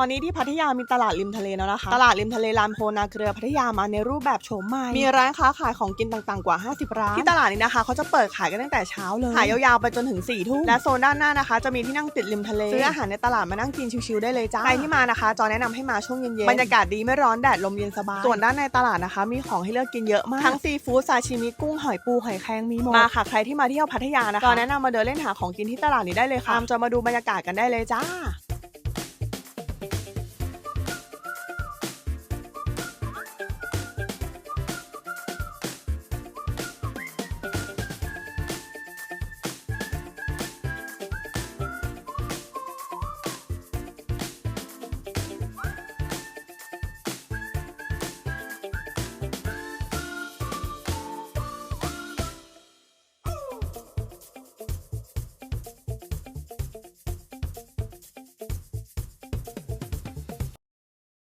อนนี้ที่พัทยามีตลาดริมทะเลแล้วนะคะ ตลาดริมทะเลลานโพนาเกลือพัทยามาในรูปแบบโฉมใหม่ มีร้านค้าขายของกินต่างๆกว่า 50 ร้าน ที่ตลาดนี้นะคะเขาจะเปิดขายกันตั้งแต่เช้าเลย ขายยาวๆไปจนถึง4ี่ทุ่ม และโซนด้านหน้านะคะ จะมีที่นั่งติดริมทะเล ซื้ออาหารในตลาดมานั่งกินชิวๆได้เลยจ้า ใครที่มานะคะ จอแนะนำให้มาช่วงเย็นๆ บรรยากาศดีไม่ร้อนแดดลมเย็นสบาย ส่วนด้านในตลาดนะคะ มีของให้เลือกกินเยอะมาก ทั้งซีฟู้ดซาชิมิกุ้งหอยปูหอยแครงมีหมด มาค่ะใครที่มาเที่ยวพัทยานะคะจอแนะนำมาเดินเล่นหาของกินที่ตลาดนี้ได้เลยค่ะจะมาดูบรรยากาศกันได้เลยจ้า